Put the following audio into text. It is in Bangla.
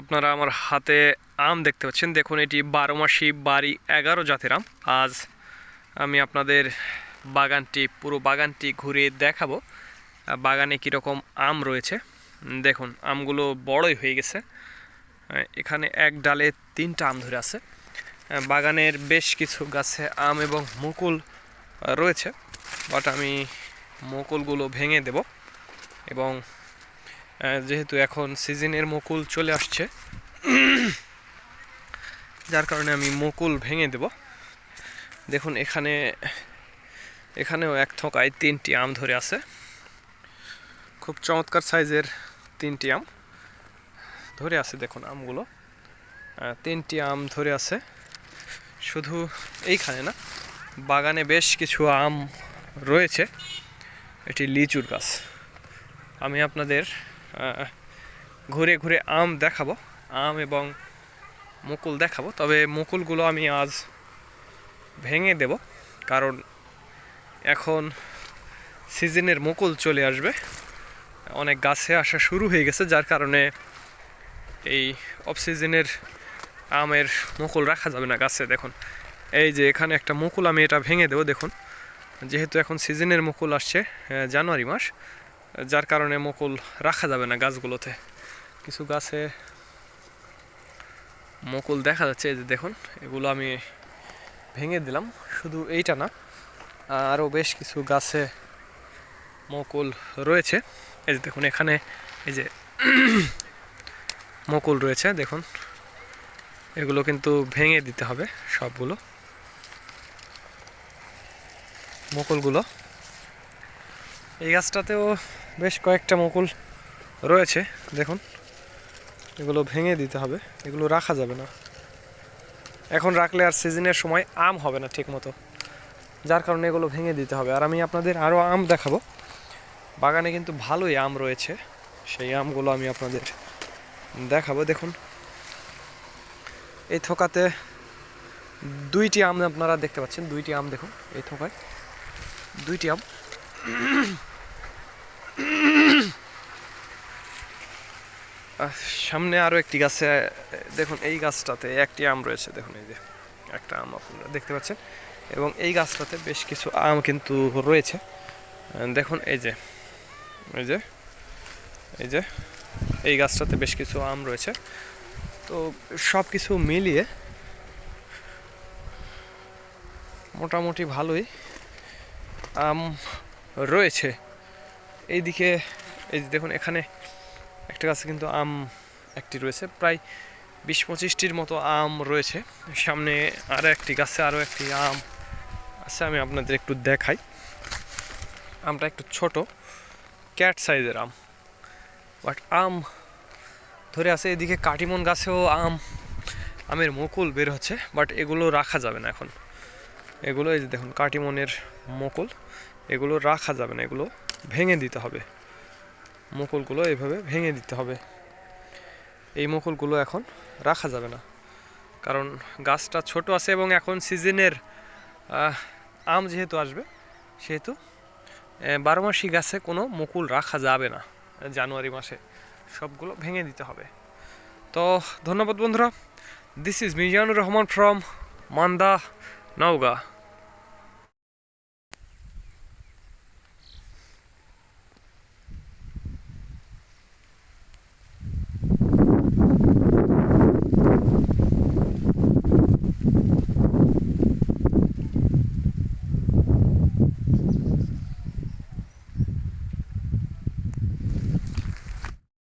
আপনারা আমার হাতে আম দেখতে পাচ্ছেন। দেখুন, এটি বারো মাসি বাড়ি এগারো জাতের আম। আজ আমি আপনাদের বাগানটি, পুরো বাগানটি ঘুরে দেখাবো। বাগানে কীরকম আম রয়েছে। দেখুন, আমগুলো বড়ই হয়ে গেছে। এখানে এক ডালে তিনটা আম ধরে আছে। বাগানের বেশ কিছু গাছে আম এবং মুকুল রয়েছে। বাট আমি মুকুলগুলো ভেঙে দেব এবং যেহেতু এখন সিজনের মুকুল চলে আসছে, যার কারণে আমি মুকুল ভেঙে দেব। দেখুন, এখানে, এখানেও এক থোকায় তিনটি আম ধরে আছে। খুব চমৎকার সাইজের তিনটি আম ধরে আছে, দেখুন আমগুলো। তিনটি আম ধরে আছে। শুধু এইখানে না, বাগানে বেশ কিছু আম রয়েছে। এটি লিচুর গাছ। আমি আপনাদের ঘুরে ঘুরে আম দেখাবো। আম এবং মুকুল দেখাবো। তবে মুকুলগুলো আমি আজ ভেঙে দেব, কারণ এখন সিজনের মুকুল চলে আসবে। অনেক গাছে আসা শুরু হয়ে গেছে, যার কারণে এই অফ সিজনের আমের মুকুল রাখা যাবে না গাছে। দেখুন, এই যে এখানে একটা মুকুল, আমি এটা ভেঙে দেবো, দেখুন। যেহেতু এখন সিজনের মুকুল আসছে জানুয়ারি মাস যার কারণে মুকুল রাখা যাবে না গাছগুলোতে। কিছু গাছে মুকুল দেখা যাচ্ছে, এই যে দেখুন, এগুলো আমি ভেঙে দিলাম। শুধু এইটা না, আরও বেশ কিছু গাছে মুকুল রয়েছে। এই যে দেখুন, এখানে এই যে মুকুল রয়েছে, দেখুন। এগুলো কিন্তু ভেঙে দিতে হবে সবগুলো। মুকুলগুলো। এই গাছটাতেও বেশ কয়েকটা মুকুল রয়েছে, দেখুন। এগুলো ভেঙে দিতে হবে, এগুলো রাখা যাবে না। এখন রাখলে আর সিজনের সময় আম হবে না ঠিক মতো যার কারণে এগুলো ভেঙে দিতে হবে। আর আমি আপনাদের আরও আম দেখাবো। বাগানে কিন্তু ভালোই আম রয়েছে। সেই আমগুলো আমি আপনাদের দেখাবো। দেখুন, এই থোকাতে দুইটি আম আপনারা দেখতে পাচ্ছেন। দুইটি আম দেখুন, এই থোকায়। দুইটি আম। সামনে আরও একটি গাছে, দেখুন এই গাছটাতে একটি আম রয়েছে, দেখুন এই যে একটা আম আপনারা দেখতে পাচ্ছেন। এবং এই গাছটাতে বেশ কিছু আম কিন্তু রয়েছে। দেখুন এই যে এই যে এই যে, এই গাছটাতে বেশ কিছু আম রয়েছে। তো সব কিছু মিলিয়ে মোটামুটি ভালোই আম রয়েছে। এইদিকে, এই যে দেখুন, এখানে একটা গাছে কিন্তু আম একটি রয়েছে। প্রায় বিশ পঁচিশটির মতো আম রয়েছে। সামনে আরও একটি গাছে আরও একটি আম আছে, আমি আপনাদের একটু দেখাই। আমটা একটু ছোট, ক্যাট সাইজের আম। বাট আম ধরে আছে, এদিকে কাটিমন গাছেও আম, আমের মুকুল বের হচ্ছে, বাট এগুলো রাখা যাবে না এখন। এগুলো, এই যে দেখুন, কাটিমনের মুকুল, এগুলো রাখা যাবে না, এগুলো ভেঙে দিতে হবে। মুকুলগুলো এইভাবে ভেঙে দিতে হবে। এই মুকুলগুলো এখন রাখা যাবে না। কারণ গাছটা ছোট আছে এবং এখন সিজনের আম যেহেতু আসবে, সেহেতু বারো মাসি গাছে কোনো মুকুল রাখা যাবে না, জানুয়ারি মাসে। সবগুলো ভেঙে দিতে হবে। তো ধন্যবাদ বন্ধুরা। This is Mizanur Rahman from Manda, Naogaon.